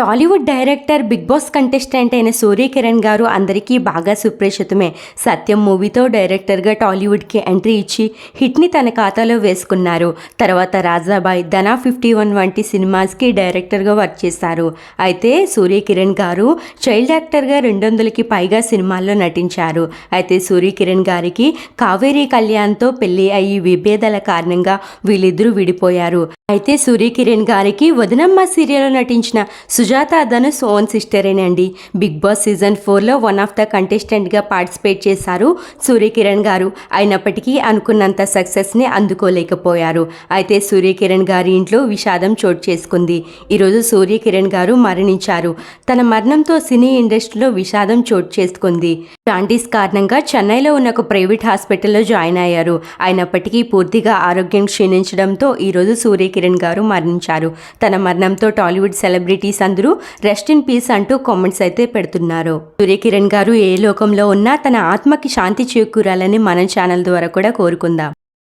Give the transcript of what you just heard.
Tollywood director Bigg Boss contestant అయిన సూర్య కిరణ్ గారు అందరికీ బాగా సుప్రసితమే సత్యం మూవీతో డైరెక్టర్గా టాలీవుడ్కి ఎంట్రీ ఇచ్చి హిట్ని తన ఖాతాలో వేసుకున్నారు. తర్వాత రాజాబాయ్ ధనా ఫిఫ్టీ వన్ వంటి సినిమాస్కి డైరెక్టర్గా వర్క్ చేశారు. అయితే సూర్య కిరణ్ గారు చైల్డ్ యాక్టర్గా రెండు వందలకి పైగా సినిమాల్లో నటించారు. అయితే సూర్య కిరణ్ గారికి కావేరీ కళ్యాణ్తో పెళ్ళి అయ్యి విభేదాల కారణంగా వీళ్ళిద్దరూ విడిపోయారు. అయితే సూర్య కిరణ్ గారికి వదనమ్మ సీరియల్లో నటించిన సుజాత ధనుస్ ఓన్ సిస్టరేనండి బిగ్ బాస్ సీజన్ ఫోర్లో వన్ ఆఫ్ ద కంటెస్టెంట్గా పార్టిసిపేట్ చేశారు సూర్యకిరణ్ గారు. అయినప్పటికీ అనుకున్నంత సక్సెస్ని అందుకోలేకపోయారు. అయితే సూర్యకిరణ్ గారి ఇంట్లో విషాదం చోటు చేసుకుంది. ఈరోజు సూర్యకిరణ్ గారు మరణించారు. తన మరణంతో సినీ ఇండస్ట్రీలో విషాదం చోటు చేసుకుంది. జాండీస్ కారణంగా చెన్నైలో ఉన్న ఒక ప్రైవేట్ హాస్పిటల్లో జాయిన్ అయ్యారు. అయినప్పటికీ పూర్తిగా ఆరోగ్యం క్షీణించడంతో ఈరోజు సూర్యకిరణ్ గారు మరణించారు. తన మరణంతో టాలీవుడ్ సెలబ్రిటీస్ అందరూ రెస్ట్ ఇన్ పీస్ అంటూ కామెంట్స్ అయితే పెడుతున్నారు. సూర్యకిరణ్ గారు ఏ లోకంలో ఉన్నా తన ఆత్మకి శాంతి చేకూరాలని మన ఛానల్ ద్వారా కూడా కోరుకుందాం.